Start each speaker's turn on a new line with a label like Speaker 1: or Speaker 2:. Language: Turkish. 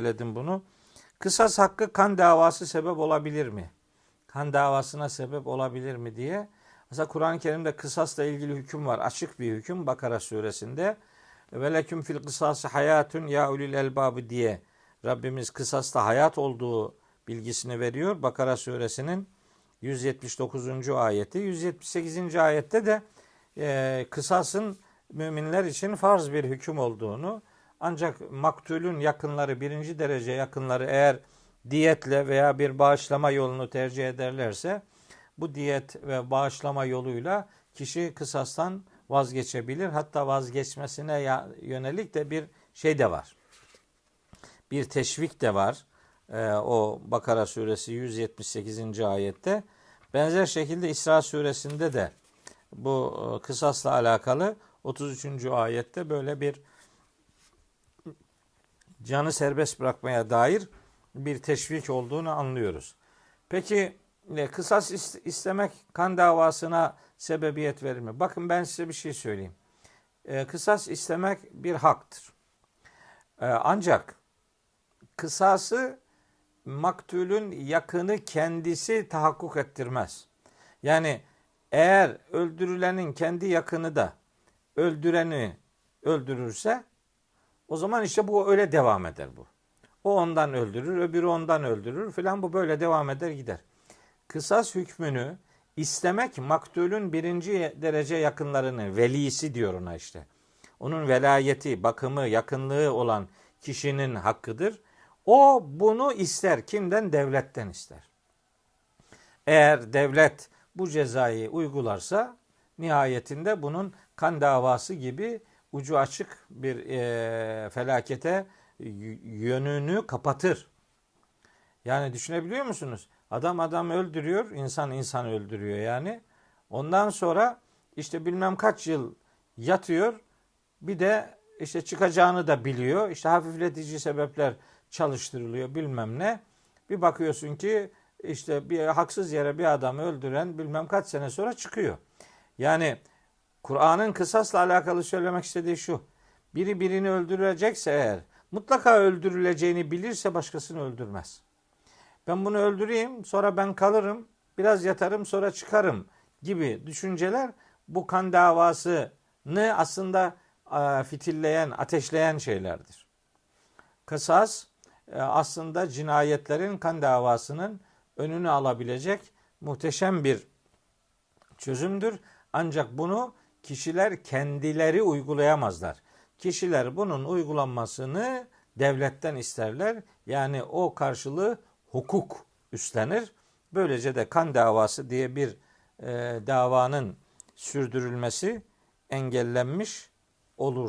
Speaker 1: söyledim bunu. Kısas hakkı kan davası sebep olabilir mi? Kan davasına sebep olabilir mi diye. Mesela Kur'an-ı Kerim'de kısasla ilgili hüküm var. Açık bir hüküm Bakara suresinde. Ve leküm fil kısası hayatun ya ulil elbabı diye Rabbimiz kısasta hayat olduğu bilgisini veriyor. Bakara suresinin 179. ayeti. 178. ayette de e, kısasın müminler için farz bir hüküm olduğunu ancak maktulün yakınları birinci derece yakınları eğer diyetle veya bir bağışlama yolunu tercih ederlerse bu diyet ve bağışlama yoluyla kişi kısastan vazgeçebilir. Hatta vazgeçmesine yönelik de bir şey de var. Bir teşvik de var. Ee, o Bakara suresi 178. ayette. Benzer şekilde İsra suresinde de bu e, kısasla alakalı 33. ayette böyle bir canı serbest bırakmaya dair bir teşvik olduğunu anlıyoruz. Peki kısas istemek kan davasına sebebiyet verir mi? Bakın ben size bir şey söyleyeyim. E, kısas istemek bir haktır. E, ancak kısası maktulün yakını kendisi tahakkuk ettirmez. Yani eğer öldürülenin kendi yakını da öldüreni öldürürse o zaman işte bu öyle devam eder bu. O ondan öldürür, öbürü ondan öldürür filan bu böyle devam eder gider. Kısas hükmünü istemek maktulün birinci derece yakınlarını, velisi diyor ona işte. Onun velayeti, bakımı, yakınlığı olan kişinin hakkıdır. O bunu ister. Kimden? Devletten ister. Eğer devlet bu cezayı uygularsa nihayetinde bunun kan davası gibi ucu açık bir e, felakete yönünü kapatır. Yani düşünebiliyor musunuz? Adam adam öldürüyor, insan insan öldürüyor yani. Ondan sonra işte bilmem kaç yıl yatıyor. Bir de işte çıkacağını da biliyor. İşte hafifletici sebepler çalıştırılıyor bilmem ne. Bir bakıyorsun ki işte bir haksız yere bir adamı öldüren bilmem kaç sene sonra çıkıyor. Yani Kur'an'ın kısasla alakalı söylemek istediği şu. Biri birini öldürecekse eğer mutlaka öldürüleceğini bilirse başkasını öldürmez. Ben bunu öldüreyim sonra ben kalırım biraz yatarım sonra çıkarım gibi düşünceler bu kan davasını aslında fitilleyen, ateşleyen şeylerdir. Kısas e, aslında cinayetlerin kan davasının önünü alabilecek muhteşem bir çözümdür. Ancak bunu kişiler kendileri uygulayamazlar. Kişiler bunun uygulanmasını devletten isterler. Yani o karşılığı hukuk üstlenir. Böylece de kan davası diye bir e, davanın sürdürülmesi engellenmiş olur.